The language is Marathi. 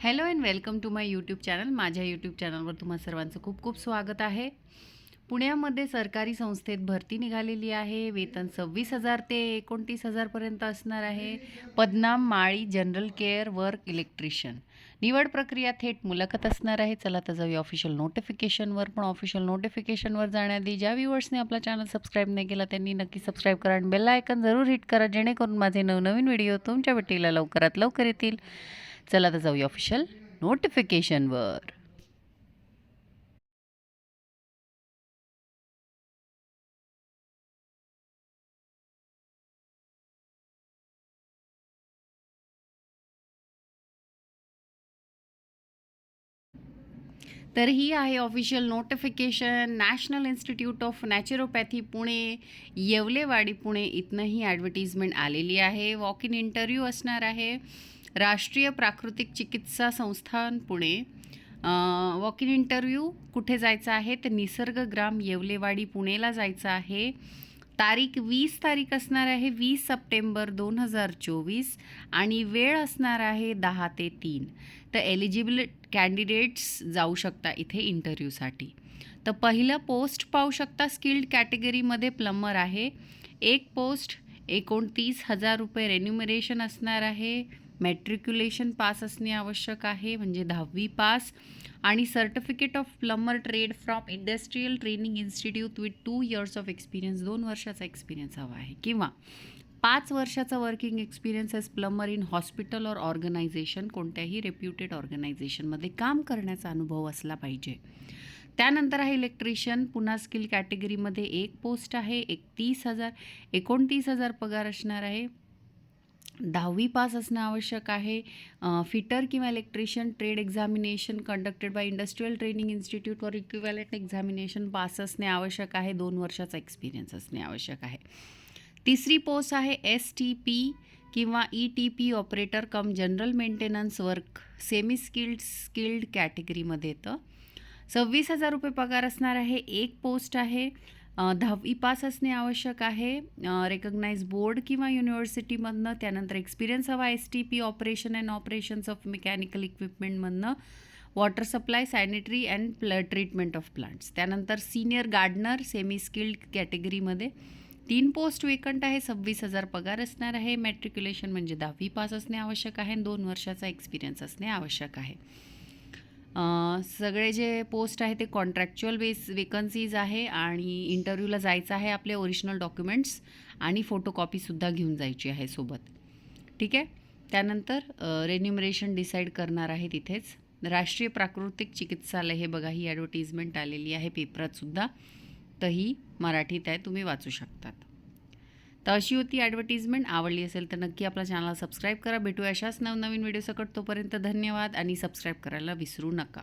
Hello and welcome to my YouTube channel. माझ्या यूट्यूब चॅनलवर तुम्हा सर्वांचं खूप खूप स्वागत आहे. पुण्यामध्ये सरकारी संस्थेत भरती निघालेली आहे. वेतन सव्वीस हजार ते एकोणतीस हजारपर्यंत असणार आहे. पदनाम माळी जनरल केअर वर्क इलेक्ट्रिशियन. निवड प्रक्रिया थेट मुलाखत असणार आहे. चला तर जाऊया ऑफिशियल नोटिफिकेशनवर पण ऑफिशियल नोटिफिकेशनवर जाण्याआधी ज्या व्ह्युअर्सने आपला चॅनल सबस्क्राईब नाही केला त्यांनी नक्की सबस्क्राईब करा आणि बेल आयकन जरूर हिट करा जेणेकरून माझे नवनवीन व्हिडिओ तुमच्या भेटीला लवकरात लवकर येतील. चला तर जाऊया ऑफिशियल नोटिफिकेशनवर तर ही आहे official notification National Institute of Naturopathy Pune Yewalewadi Pune इथनं ही ॲडव्हर्टिजमेंट आलेली आहे. वॉक इन इंटरव्ह्यू असणार आहे. राष्ट्रीय प्राकृतिक चिकित्सा संस्थान पुणे वॉक इन इंटरव्ह्यू कुठे जायचं आहे? तर निसर्गग्राम येवलेवाडी पुणेला जायचं आहे. तारीख वीस तारीख असणार आहे वीस सप्टेंबर दोन हजार चोवीस आणि वेळ असणार आहे दहा ते तीन. तर एलिजिबल कॅन्डिडेट्स जाऊ शकता इथे इंटरव्ह्यूसाठी तर पहिलं पोस्ट पाहू शकता स्किल्ड कॅटेगरीमध्ये प्लंबर आहे. एक पोस्ट एकोणतीस हजार रुपये रेन्युमरेशन असणार आहे. मॅट्रिक्युलेशन पास असणे आवश्यक आहे म्हणजे दहावी पास आणि certificate of plumber trade from industrial training institute with two years of experience दोन वर्षाचा एक्सपिरियन्स हवा आहे. किंवा पाच वर्षाचा working experience as plumber in hospital और ऑर्गनायझेशन कोणत्याही रेप्युटेड ऑर्गनायझेशनमध्ये काम करण्याचा अनुभव असला पाहिजे. त्यानंतर आहे इलेक्ट्रिशियन पुन्हा स्किल कॅटेगरीमध्ये एक पोस्ट आहे एकतीस हजार एकोणतीस हजार पगार असणार आहे. दहावी पास असणं आवश्यक आहे. फिटर किंवा electrician trade examination conducted by industrial training institute for equivalent examination pass असणे आवश्यक आहे. दोन वर्षाचा एक्सपिरियन्स असणे आवश्यक आहे. तिसरी पोस्ट आहे एस टी पी किंवा E T P operator cum general maintenance work semi skilled skilled कॅटेगरीमध्ये येतं. सव्वीस हजार रुपये पगार असणार आहे. एक पोस्ट आहे. दहावी पास असणे आवश्यक आहे. रेकग्नाइज बोर्ड किंवा युनिव्हर्सिटीमधनं त्यानंतर एक्सपिरियन्स हवा S T P operation and operations of mechanical इक्विपमेंटमधनं water supply sanitary and प्ल ट्रीटमेंट ऑफ प्लांट्स त्यानंतर सिनियर गार्डनर सेमी स्किल्ड कॅटेगरीमध्ये तीन पोस्ट वेकंट आहे सव्वीस हजार पगार असणार आहे. मॅट्रिक्युलेशन म्हणजे दहावी पास असणे आवश्यक आहे. आणि दोन वर्षाचा एक्सपिरियन्स असणे आवश्यक आहे. सगळे जे पोस्ट आहे ते कॉन्ट्रॅक्च्युअल बेस वेकन्सीज आहे आणि इंटरव्ह्यूला जायचं आहे आपले ओरिजिनल डॉक्युमेंट्स आणि फोटोकॉपीसुद्धा घेऊन जायची आहे सोबत. ठीक आहे? त्यानंतर रेन्युमरेशन डिसाईड करणार आहे तिथेच. राष्ट्रीय प्राकृतिक चिकित्सालय हे बघा ही ॲडव्हर्टिजमेंट आलेली आहे पेपरातसुद्धा तर ही मराठीत आहे तुम्ही वाचू शकतात. तर अशी होती ॲडव्हर्टिजमेंट आवडली असेल तर नक्की आपल्या चॅनलला सबस्क्राईब करा. भेटू अशाच नवनवीन व्हिडिओ सकट तोपर्यंत धन्यवाद आणि सबस्क्राईब करायला विसरू नका.